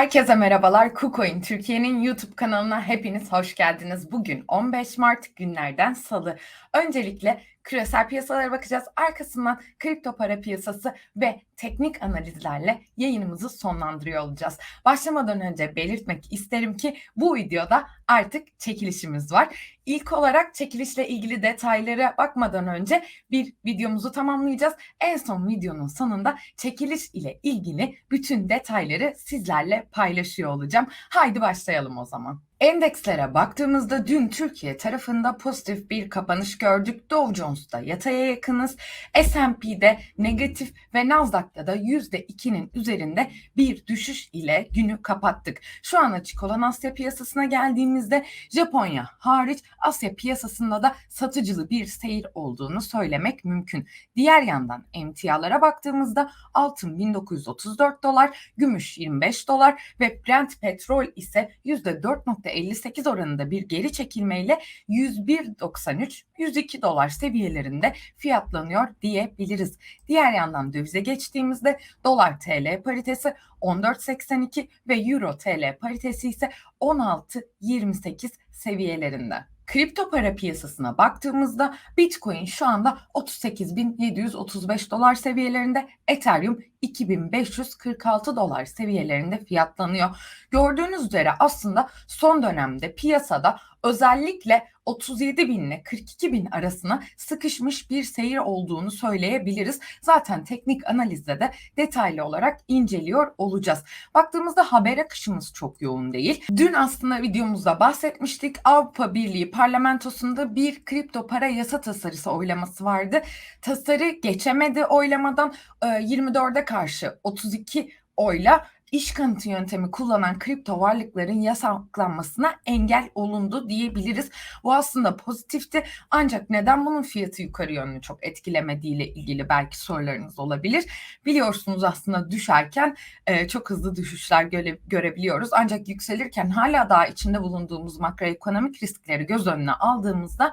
Herkese merhabalar. KuCoin Türkiye'nin YouTube kanalına hepiniz hoş geldiniz. Bugün 15 Mart günlerden salı. Öncelikle küresel piyasalara bakacağız. Arkasından kripto para piyasası ve teknik analizlerle yayınımızı sonlandırıyor olacağız. Başlamadan önce belirtmek isterim ki bu videoda artık çekilişimiz var. İlk olarak çekilişle ilgili detaylara bakmadan önce bir videomuzu tamamlayacağız. En son videonun sonunda çekiliş ile ilgili bütün detayları sizlerle paylaşıyor olacağım. Haydi başlayalım o zaman. Endekslere baktığımızda dün Türkiye tarafında pozitif bir kapanış gördük. Dow Jones'ta yataya yakınız. S&P'de negatif ve Nasdaq'ta da %2'nin üzerinde bir düşüş ile günü kapattık. Şu an açık olan Asya piyasasına geldiğimizde Japonya hariç Asya piyasasında da satıcılı bir seyir olduğunu söylemek mümkün. Diğer yandan emtialara baktığımızda altın 1934 dolar, gümüş 25 dolar ve Brent petrol ise %4. %58 oranında bir geri çekilmeyle 101.93 102 dolar seviyelerinde fiyatlanıyor diyebiliriz. Diğer yandan dövize geçtiğimizde dolar TL paritesi 14.82 ve euro TL paritesi ise 16.28 seviyelerinde. Kripto para piyasasına baktığımızda Bitcoin şu anda 38.735 dolar seviyelerinde, Ethereum 2546 dolar seviyelerinde fiyatlanıyor. Gördüğünüz üzere aslında son dönemde piyasada özellikle 37 bin ile 42 bin arasına sıkışmış bir seyir olduğunu söyleyebiliriz. Zaten teknik analizde de detaylı olarak inceliyor olacağız. Baktığımızda haber akışımız çok yoğun değil. Dün aslında videomuzda bahsetmiştik. Avrupa Birliği parlamentosunda bir kripto para yasa tasarısı oylaması vardı. Tasarı geçemedi oylamadan 24'e karşı 32 oyla iş kanıtı yöntemi kullanan kripto varlıkların yasaklanmasına engel olundu diyebiliriz. Bu aslında pozitifti ancak neden bunun fiyatı yukarı yönlü çok etkilemediğiyle ilgili belki sorularınız olabilir. Biliyorsunuz aslında düşerken e, çok hızlı düşüşler göre, görebiliyoruz ancak yükselirken hala daha içinde bulunduğumuz makroekonomik riskleri göz önüne aldığımızda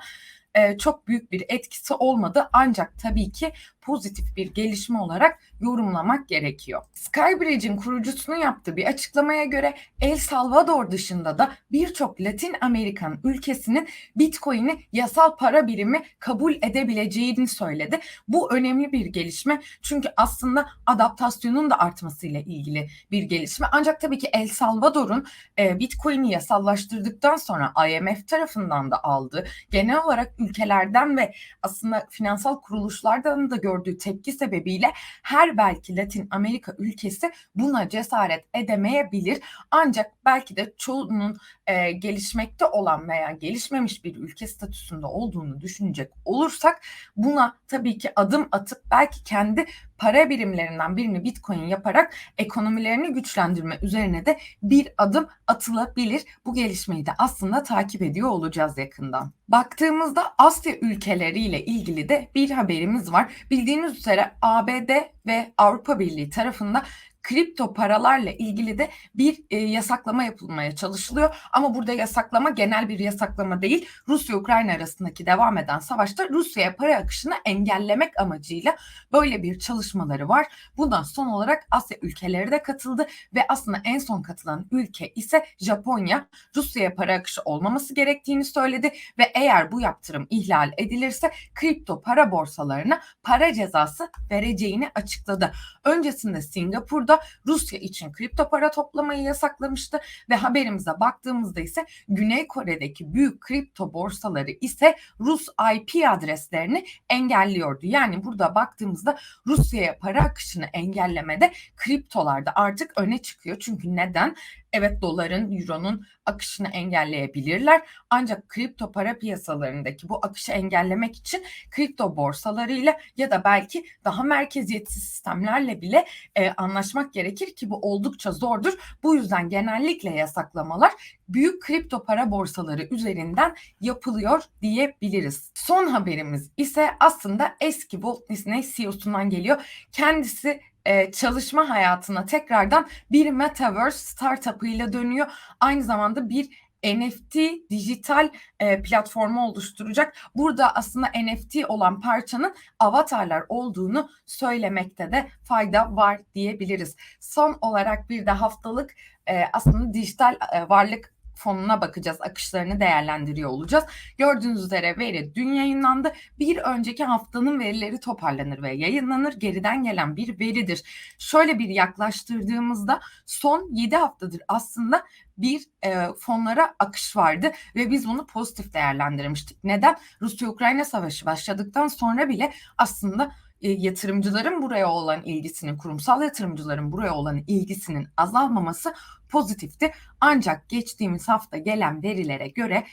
e, çok büyük bir etkisi olmadı ancak tabii ki pozitif bir gelişme olarak yorumlamak gerekiyor. Skybridge'in kurucusunun yaptığı bir açıklamaya göre El Salvador dışında da birçok Latin Amerikan ülkesinin Bitcoin'i yasal para birimi kabul edebileceğini söyledi. Bu önemli bir gelişme çünkü aslında adaptasyonun da artmasıyla ilgili bir gelişme. Ancak tabii ki El Salvador'un e, Bitcoin'i yasallaştırdıktan sonra IMF tarafından da aldığı genel olarak ülkelerden ve aslında finansal kuruluşlardan da gördüğü tepki sebebiyle her belki Latin Amerika ülkesi buna cesaret edemeyebilir. Ancak belki de çoğunun e, gelişmekte olan veya gelişmemiş bir ülke statüsünde olduğunu düşünecek olursak buna tabii ki adım atıp belki kendi para birimlerinden birini Bitcoin yaparak ekonomilerini güçlendirme üzerine de bir adım atılabilir. Bu gelişmeyi de aslında takip ediyor olacağız yakından. Baktığımızda Asya ülkeleriyle ilgili de bir haberimiz var. Bildiğiniz üzere ABD ve Avrupa Birliği tarafında kripto paralarla ilgili de bir e, yasaklama yapılmaya çalışılıyor. Ama burada yasaklama genel bir yasaklama değil. Rusya-Ukrayna arasındaki devam eden savaşta Rusya'ya para akışını engellemek amacıyla böyle bir çalışmaları var. Bundan son olarak Asya ülkeleri de katıldı ve aslında en son katılan ülke ise Japonya. Rusya'ya para akışı olmaması gerektiğini söyledi ve eğer bu yaptırım ihlal edilirse kripto para borsalarına para cezası vereceğini açıkladı. Öncesinde Singapur'da Rusya için kripto para toplamayı yasaklamıştı ve haberimize baktığımızda ise Güney Kore'deki büyük kripto borsaları ise Rus IP adreslerini engelliyordu. Yani burada baktığımızda Rusya'ya para akışını engellemede kriptolarda artık öne çıkıyor. Çünkü neden? Evet doların, euronun akışını engelleyebilirler. Ancak kripto para piyasalarındaki bu akışı engellemek için kripto borsalarıyla ya da belki daha merkeziyetsiz sistemlerle bile e, anlaşmak gerekir ki bu oldukça zordur. Bu yüzden genellikle yasaklamalar büyük kripto para borsaları üzerinden yapılıyor diyebiliriz. Son haberimiz ise aslında eski Walt Disney CEO'sundan geliyor. Kendisi e, çalışma hayatına tekrardan bir metaverse startup'ıyla dönüyor. Aynı zamanda bir NFT dijital e, platformu oluşturacak. Burada aslında NFT olan parçanın avatarlar olduğunu söylemekte de fayda var diyebiliriz. Son olarak bir de haftalık e, aslında dijital e, varlık fonuna bakacağız. Akışlarını değerlendiriyor olacağız. Gördüğünüz üzere veri dün yayınlandı. Bir önceki haftanın verileri toparlanır ve yayınlanır. Geriden gelen bir veridir. Şöyle bir yaklaştırdığımızda son 7 haftadır aslında bir e, fonlara akış vardı ve biz bunu pozitif değerlendirmiştik. Neden? Rusya-Ukrayna savaşı başladıktan sonra bile aslında yatırımcıların buraya olan ilgisinin, kurumsal yatırımcıların buraya olan ilgisinin azalmaması pozitifti. Ancak geçtiğimiz hafta gelen verilere göre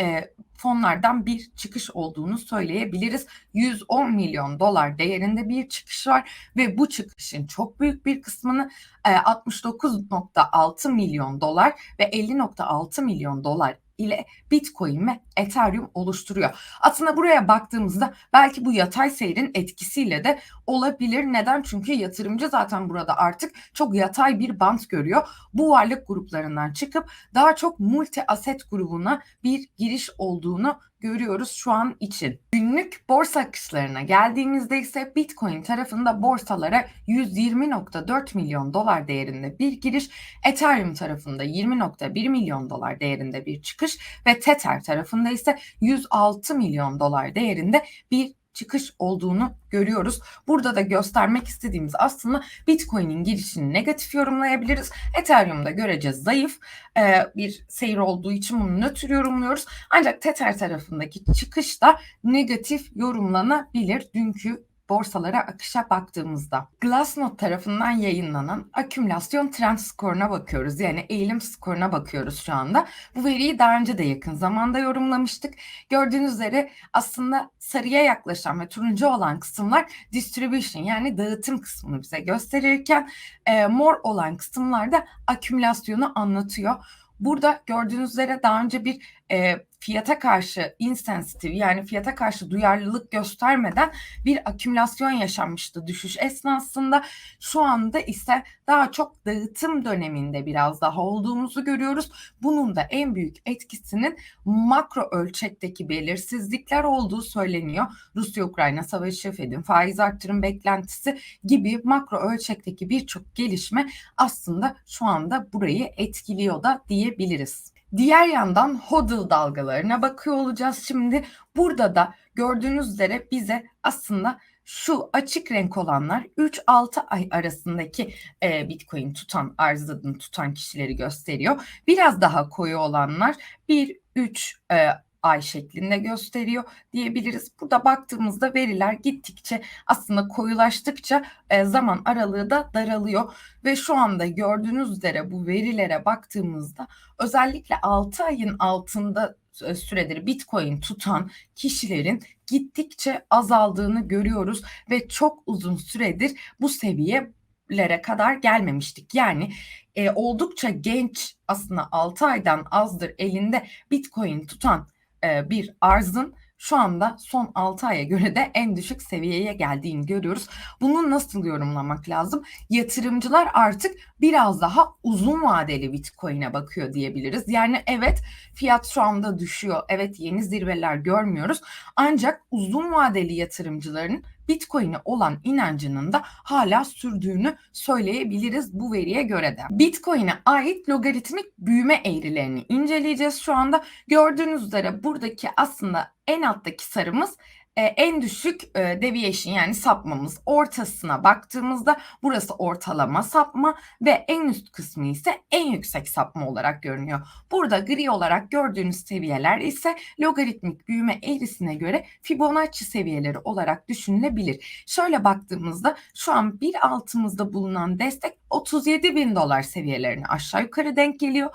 e, fonlardan bir çıkış olduğunu söyleyebiliriz. 110 milyon dolar değerinde bir çıkış var ve bu çıkışın çok büyük bir kısmını e, 69.6 milyon dolar ve 50.6 milyon dolar ile Bitcoin ve Ethereum oluşturuyor. Aslında buraya baktığımızda belki bu yatay seyrin etkisiyle de olabilir. Neden? Çünkü yatırımcı zaten burada artık çok yatay bir bant görüyor. Bu varlık gruplarından çıkıp daha çok multi aset grubuna bir giriş olduğunu görüyoruz şu an için. Günlük borsa akışlarına geldiğimizde ise Bitcoin tarafında borsalara 120.4 milyon dolar değerinde bir giriş, Ethereum tarafında 20.1 milyon dolar değerinde bir çıkış ve Tether tarafında ise 106 milyon dolar değerinde bir çıkış olduğunu görüyoruz. Burada da göstermek istediğimiz aslında Bitcoin'in girişini negatif yorumlayabiliriz. Ethereum'da göreceğiz zayıf e, bir seyir olduğu için bunu nötr yorumluyoruz. Ancak Tether tarafındaki çıkış da negatif yorumlanabilir. Dünkü borsalara akışa baktığımızda Glassnode tarafından yayınlanan akümülasyon trend skoruna bakıyoruz. Yani eğilim skoruna bakıyoruz şu anda. Bu veriyi daha önce de yakın zamanda yorumlamıştık. Gördüğünüz üzere aslında sarıya yaklaşan ve turuncu olan kısımlar distribution yani dağıtım kısmını bize gösterirken e, mor olan kısımlarda akümülasyonu anlatıyor. Burada gördüğünüz üzere daha önce bir e, fiyata karşı insensitive yani fiyata karşı duyarlılık göstermeden bir akümülasyon yaşanmıştı düşüş esnasında. Şu anda ise daha çok dağıtım döneminde biraz daha olduğumuzu görüyoruz. Bunun da en büyük etkisinin makro ölçekteki belirsizlikler olduğu söyleniyor. Rusya-Ukrayna savaşı, Fed'in faiz artırım beklentisi gibi makro ölçekteki birçok gelişme aslında şu anda burayı etkiliyor da diyebiliriz. Diğer yandan hodl dalgalarına bakıyor olacağız şimdi. Burada da gördüğünüz üzere bize aslında şu açık renk olanlar 3-6 ay arasındaki e, Bitcoin tutan, arzını tutan kişileri gösteriyor. Biraz daha koyu olanlar 1-3 e, ay şeklinde gösteriyor diyebiliriz. Burada baktığımızda veriler gittikçe aslında koyulaştıkça e, zaman aralığı da daralıyor ve şu anda gördüğünüz üzere bu verilere baktığımızda özellikle 6 ayın altında e, süredir Bitcoin tutan kişilerin gittikçe azaldığını görüyoruz ve çok uzun süredir bu seviyelere kadar gelmemiştik. Yani e, oldukça genç aslında 6 aydan azdır elinde Bitcoin tutan e, bir arzın şu anda son 6 aya göre de en düşük seviyeye geldiğini görüyoruz. Bunu nasıl yorumlamak lazım? Yatırımcılar artık biraz daha uzun vadeli Bitcoin'e bakıyor diyebiliriz. Yani evet fiyat şu anda düşüyor. Evet yeni zirveler görmüyoruz. Ancak uzun vadeli yatırımcıların Bitcoin'e olan inancının da hala sürdüğünü söyleyebiliriz bu veriye göre de. Bitcoin'e ait logaritmik büyüme eğrilerini inceleyeceğiz şu anda. Gördüğünüz üzere buradaki aslında en alttaki sarımız e, en düşük e, deviation yani sapmamız ortasına baktığımızda burası ortalama sapma ve en üst kısmı ise en yüksek sapma olarak görünüyor. Burada gri olarak gördüğünüz seviyeler ise logaritmik büyüme eğrisine göre Fibonacci seviyeleri olarak düşünülebilir. Şöyle baktığımızda şu an bir altımızda bulunan destek 37 bin dolar seviyelerine aşağı yukarı denk geliyor.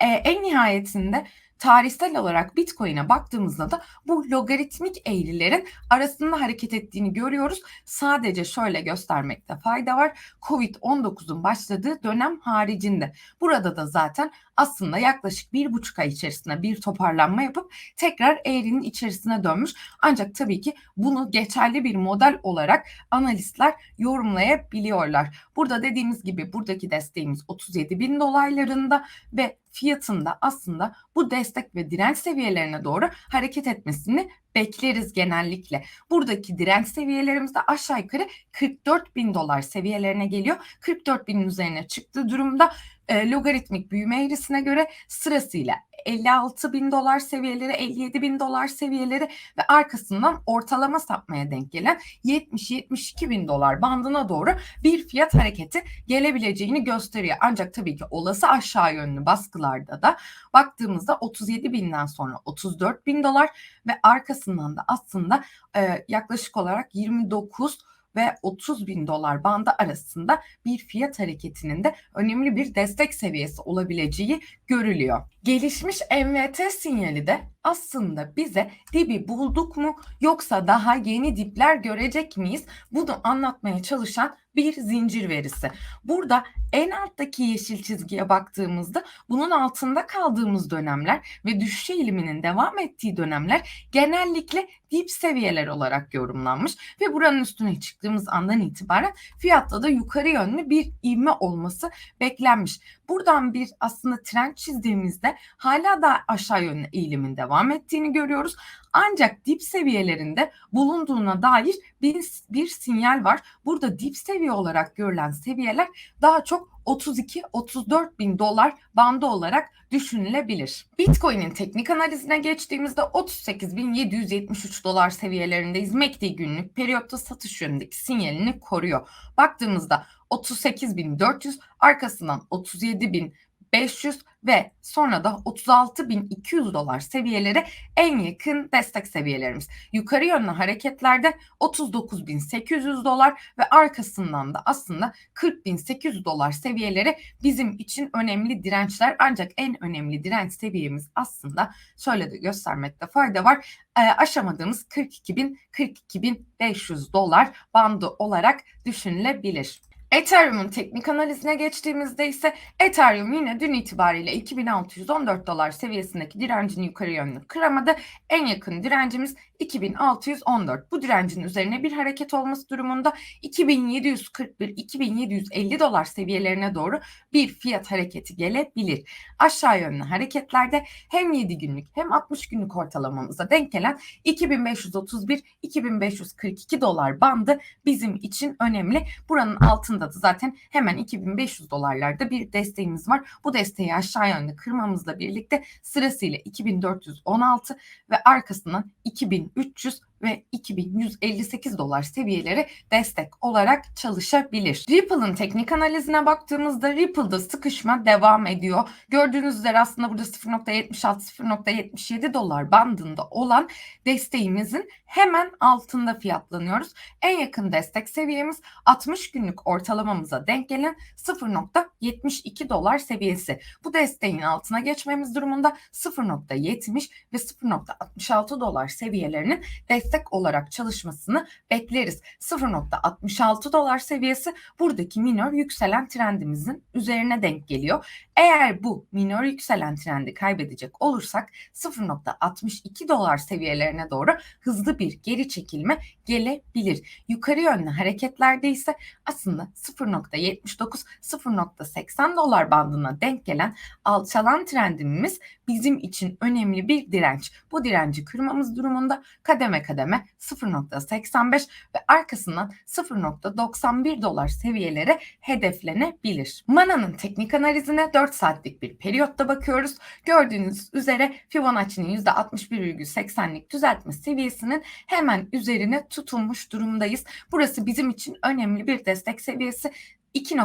E, en nihayetinde tarihsel olarak Bitcoin'e baktığımızda da bu logaritmik eğrilerin arasında hareket ettiğini görüyoruz. Sadece şöyle göstermekte fayda var. Covid-19'un başladığı dönem haricinde. Burada da zaten aslında yaklaşık bir buçuk ay içerisinde bir toparlanma yapıp tekrar eğrinin içerisine dönmüş. Ancak tabii ki bunu geçerli bir model olarak analistler yorumlayabiliyorlar. Burada dediğimiz gibi buradaki desteğimiz 37 bin dolaylarında ve fiyatında aslında bu destek ve direnç seviyelerine doğru hareket etmesini bekleriz genellikle. Buradaki direnç seviyelerimiz de aşağı yukarı 44 bin dolar seviyelerine geliyor. 44 binin üzerine çıktığı durumda e, logaritmik büyüme eğrisine göre sırasıyla 56 bin dolar seviyeleri, 57 bin dolar seviyeleri ve arkasından ortalama sapmaya denk gelen 70-72 bin dolar bandına doğru bir fiyat hareketi gelebileceğini gösteriyor. Ancak tabii ki olası aşağı yönlü baskılarda da baktığımızda 37 binden sonra 34 bin dolar ve arkasından da aslında e, yaklaşık olarak 29 ve 30 bin dolar bandı arasında bir fiyat hareketinin de önemli bir destek seviyesi olabileceği görülüyor. Gelişmiş MVT sinyali de aslında bize dibi bulduk mu yoksa daha yeni dipler görecek miyiz? Bunu anlatmaya çalışan bir zincir verisi. Burada en alttaki yeşil çizgiye baktığımızda bunun altında kaldığımız dönemler ve düşüş eğiliminin devam ettiği dönemler genellikle dip seviyeler olarak yorumlanmış ve buranın üstüne çıktığımız andan itibaren fiyatta da yukarı yönlü bir ivme olması beklenmiş. Buradan bir aslında trend çizdiğimizde hala da aşağı yönlü eğilimin devam ettiğini görüyoruz. Ancak dip seviyelerinde bulunduğuna dair bir, bir sinyal var. Burada dip seviye olarak görülen seviyeler daha çok 32-34 bin dolar bandı olarak düşünülebilir. Bitcoin'in teknik analizine geçtiğimizde 38.773 dolar seviyelerindeyiz. MACD günlük periyotta satış yönündeki sinyalini koruyor. Baktığımızda 38.400 arkasından 37.000 500 ve sonra da 36.200 dolar seviyeleri en yakın destek seviyelerimiz. Yukarı yönlü hareketlerde 39.800 dolar ve arkasından da aslında 40.800 dolar seviyeleri bizim için önemli dirençler. Ancak en önemli direnç seviyemiz aslında şöyle de göstermekte fayda var. E, aşamadığımız 42.000 42.500 dolar bandı olarak düşünülebilir. Ethereum'un teknik analizine geçtiğimizde ise Ethereum yine dün itibariyle 2614 dolar seviyesindeki direncini yukarı yönlü kıramadı. En yakın direncimiz 2614. Bu direncin üzerine bir hareket olması durumunda 2741-2750 dolar seviyelerine doğru bir fiyat hareketi gelebilir. Aşağı yönlü hareketlerde hem 7 günlük hem 60 günlük ortalamamıza denk gelen 2531-2542 dolar bandı bizim için önemli. Buranın altında da zaten hemen 2500 dolarlarda bir desteğimiz var. Bu desteği aşağı yönlü kırmamızla birlikte sırasıyla 2416 ve arkasından 2300 ve 2158 dolar seviyeleri destek olarak çalışabilir. Ripple'ın teknik analizine baktığımızda Ripple'da sıkışma devam ediyor. Gördüğünüz üzere aslında burada 0.76-0.77 dolar bandında olan desteğimizin hemen altında fiyatlanıyoruz. En yakın destek seviyemiz 60 günlük ortalamamıza denk gelen 0.72 dolar seviyesi. Bu desteğin altına geçmemiz durumunda 0.70 ve 0.66 dolar seviyelerinin destek olarak çalışmasını bekleriz. 0.66 dolar seviyesi buradaki minor yükselen trendimizin üzerine denk geliyor. Eğer bu minor yükselen trendi kaybedecek olursak 0.62 dolar seviyelerine doğru hızlı bir geri çekilme gelebilir. Yukarı yönlü hareketlerde ise aslında 0.79 0.80 dolar bandına denk gelen alçalan trendimiz bizim için önemli bir direnç. Bu direnci kırmamız durumunda kademe kademe 0.85 ve arkasından 0.91 dolar seviyeleri hedeflenebilir. Mana'nın teknik analizine 4 saatlik bir periyotta bakıyoruz. Gördüğünüz üzere Fibonacci'nin %61,80'lik düzeltme seviyesinin hemen üzerine tutulmuş durumdayız. Burası bizim için önemli bir destek seviyesi. 2.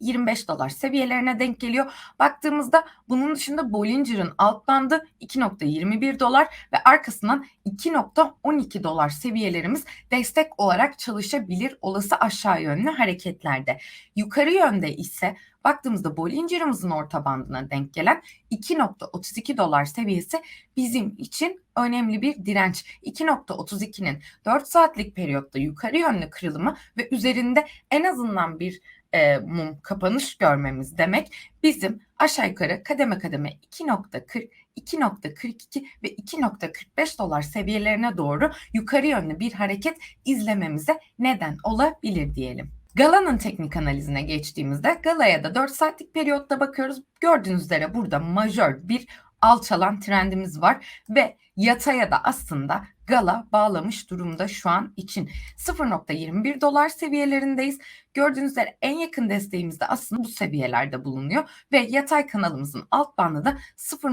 25 dolar seviyelerine denk geliyor. Baktığımızda bunun dışında Bollinger'ın alt bandı 2.21 dolar ve arkasından 2.12 dolar seviyelerimiz destek olarak çalışabilir olası aşağı yönlü hareketlerde. Yukarı yönde ise baktığımızda Bollinger'ımızın orta bandına denk gelen 2.32 dolar seviyesi bizim için önemli bir direnç. 2.32'nin 4 saatlik periyotta yukarı yönlü kırılımı ve üzerinde en azından bir e, mum kapanış görmemiz demek bizim aşağı yukarı kademe kademe 2.40 2.42 ve 2.45 dolar seviyelerine doğru yukarı yönlü bir hareket izlememize neden olabilir diyelim. Gala'nın teknik analizine geçtiğimizde Gala'ya da 4 saatlik periyotta bakıyoruz. Gördüğünüz üzere burada majör bir alçalan trendimiz var ve yataya da aslında Gala bağlamış durumda şu an için. 0.21 dolar seviyelerindeyiz. Gördüğünüz üzere en yakın desteğimiz de aslında bu seviyelerde bulunuyor ve yatay kanalımızın alt bandı da 0.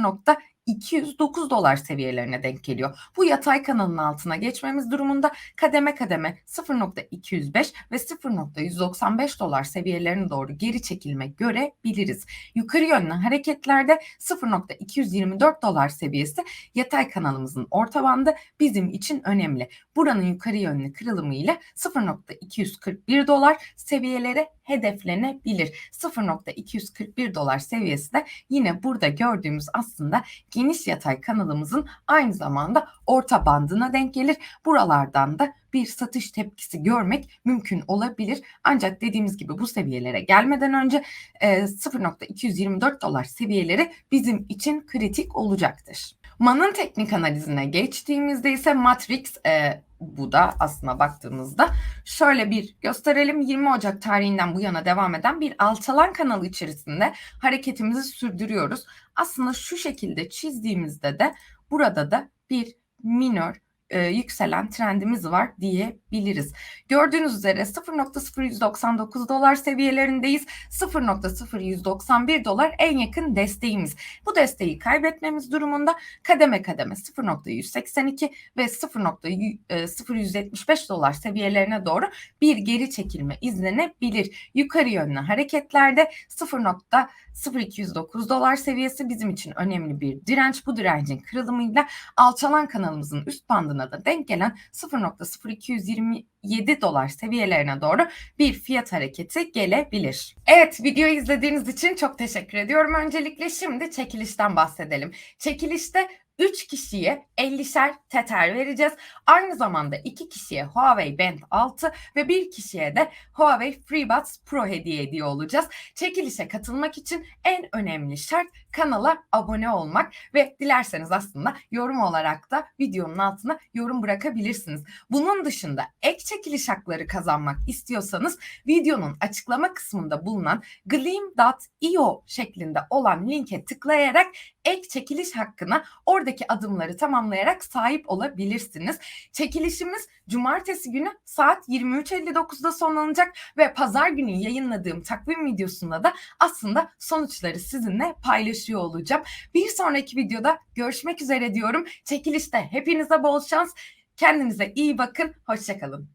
209 dolar seviyelerine denk geliyor. Bu yatay kanalın altına geçmemiz durumunda kademe kademe 0.205 ve 0.195 dolar seviyelerine doğru geri çekilme görebiliriz. Yukarı yönlü hareketlerde 0.224 dolar seviyesi yatay kanalımızın orta bandı bizim için önemli. Buranın yukarı yönlü kırılımı ile 0.241 dolar seviyeleri hedeflenebilir. 0.241 dolar seviyesi de yine burada gördüğümüz aslında geniş yatay kanalımızın aynı zamanda orta bandına denk gelir. Buralardan da bir satış tepkisi görmek mümkün olabilir. Ancak dediğimiz gibi bu seviyelere gelmeden önce e, 0.224 dolar seviyeleri bizim için kritik olacaktır. Man'ın teknik analizine geçtiğimizde ise Matrix e, bu da aslına baktığımızda şöyle bir gösterelim 20 Ocak tarihinden bu yana devam eden bir alçalan kanalı içerisinde hareketimizi sürdürüyoruz. Aslında şu şekilde çizdiğimizde de burada da bir minör e, yükselen trendimiz var diyebiliriz. Gördüğünüz üzere 0.0199 dolar seviyelerindeyiz. 0.0191 dolar en yakın desteğimiz. Bu desteği kaybetmemiz durumunda kademe kademe 0.182 ve 0.0175 dolar seviyelerine doğru bir geri çekilme izlenebilir. Yukarı yönlü hareketlerde 0.0209 dolar seviyesi bizim için önemli bir direnç. Bu direncin kırılımıyla alçalan kanalımızın üst bandına da denk gelen 0.0227 dolar seviyelerine doğru bir fiyat hareketi gelebilir. Evet videoyu izlediğiniz için çok teşekkür ediyorum. Öncelikle şimdi çekilişten bahsedelim. Çekilişte 3 kişiye 50'şer teter vereceğiz. Aynı zamanda 2 kişiye Huawei Band 6 ve 1 kişiye de Huawei FreeBuds Pro hediye ediyor olacağız. Çekilişe katılmak için en önemli şart kanala abone olmak ve dilerseniz aslında yorum olarak da videonun altına yorum bırakabilirsiniz. Bunun dışında ek çekiliş hakları kazanmak istiyorsanız videonun açıklama kısmında bulunan gleam.io şeklinde olan linke tıklayarak ek çekiliş hakkına oradaki adımları tamamlayarak sahip olabilirsiniz. Çekilişimiz cumartesi günü saat 23.59'da sonlanacak ve pazar günü yayınladığım takvim videosunda da aslında sonuçları sizinle paylaşıyor olacağım. Bir sonraki videoda görüşmek üzere diyorum. Çekilişte hepinize bol şans. Kendinize iyi bakın. Hoşçakalın.